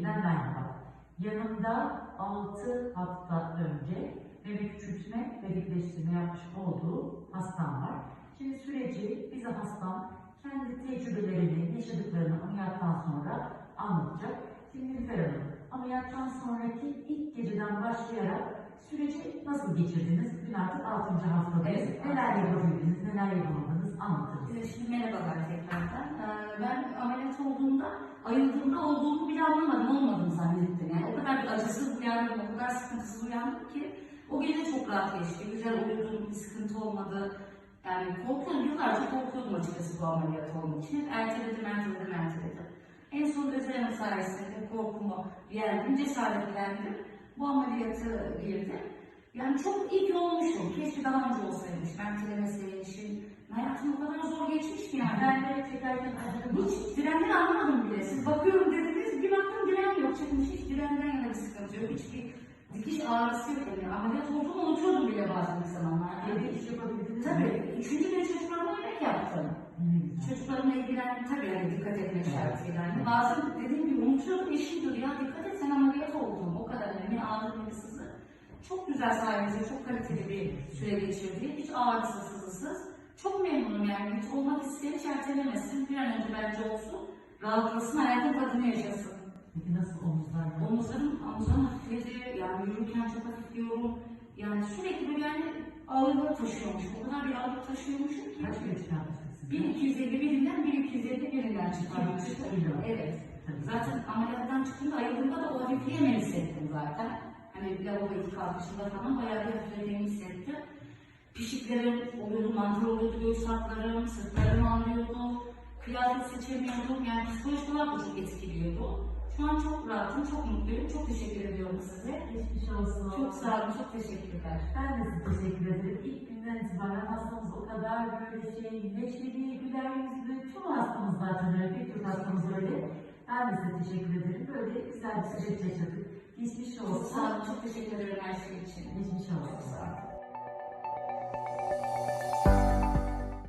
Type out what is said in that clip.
yeniden merhaba. Yanımda 6 hafta önce meme küçültme ve dikleştirme yapmış olduğu hastam var. Şimdi süreci bize hastam kendi tecrübelerini, yaşadıklarını ameliyattan sonra anlatacak. Şimdi Nilüfer Hanım, ameliyattan sonraki ilk geceden başlayarak süreci nasıl geçirdiniz? Bugün artık 6. haftadayız. Evet. Neler yapabildiniz, neler yapamadınız anlatırız. Şimdi merhabalar tekrardan. Ee, Ben ameliyat olduğumda, ayıldığımda olduğumu bile anlamadım, olmadığını zannettim. Yani o kadar bir acısız uyandım, o kadar sıkıntısız uyandım ki o gece çok rahat geçti. Güzel uyudum, bir sıkıntı olmadı. Yani korkuyordum, yıllarca korkuyordum açıkçası bu ameliyat olmak için. Hep erteledim, erteledim, erteledim. En son Özlem'in sayesinde korkumu yendim, cesaretlendim. Bu ameliyatı girdim. Yani çok iyi ki olmuşum. Keşke daha önce olsaymış. Ben tilemeseymişim. Hayatım o kadar zor geçmiş ki yani. Ben Direnleri çekerken hiç direnleri anlamadım bile. Siz bakıyorum dediniz, bir baktım diren yok. Çıkmış hiç direnden yana bir sıkıntı yok. Hiçbir dikiş ağrısı yok. Yani ameliyat olduğumu unutuyordum bile bazen zamanlar. Evde Yani, iş yapabildiniz tabii. Üçüncü gün çocuklarıma yemek yaptım. Güzel. Çocuklarımla ilgilendim tabii yani dikkat etmek şartıyla. Yani bazen dediğim gibi unutuyordum eşim diyordu ya dikkat et sen ameliyat oldun o kadar yani ne ağrı ne sızı. Çok güzel sayenizde çok kaliteli bir süre geçirdik. Hiç ağrısız sızısız. Çok memnunum yani hiç olmak isteyen hiç ertelemesin. Bir an önce bence olsun. Rahatlasın hayatın tadını yaşasın. Peki nasıl omuzlar? Omuzlarım, omuzlarım hafifledi. Yani yürürken çok hafifliyorum. Yani sürekli böyle yani ağırlığı taşıyormuşum. O kadar bir ağırlık taşıyormuşum ki. Kaç kilo çıkarmışsınız? 1250 birinden 1250 birinden çıkarmıştım. Evet. Tabii. Zaten ameliyattan çıktığımda ayıldığımda da o hafifliği hemen hissettim zaten. Hani lavabo ilk kalkışında falan bayağı bir hafiflediğimi hissettim. Pişiklerim oluyordu, mantar oluyordu, göğüs hatlarım, sırtlarım ağrıyordu. Kıyafet seçemiyordum. Yani psikolojik olarak da çok etkiliyordu. Şu an çok rahatım, çok mutluyum. Çok teşekkür ediyorum size. Geçmiş olsun. Çok sağ olun, çok teşekkürler. Ben de size teşekkür ederim. İlk günden itibaren hastamız o kadar böyle şey, neşeli, güler yüzlü. Tüm hastamız zaten öyle, pek çok hastamız öyle. Ben de size teşekkür ederim. Böyle güzel bir süreç yaşadık. Geçmiş Çok olsun. sağ olun, çok teşekkür ederim her şey için. Geçmiş Çok olsun.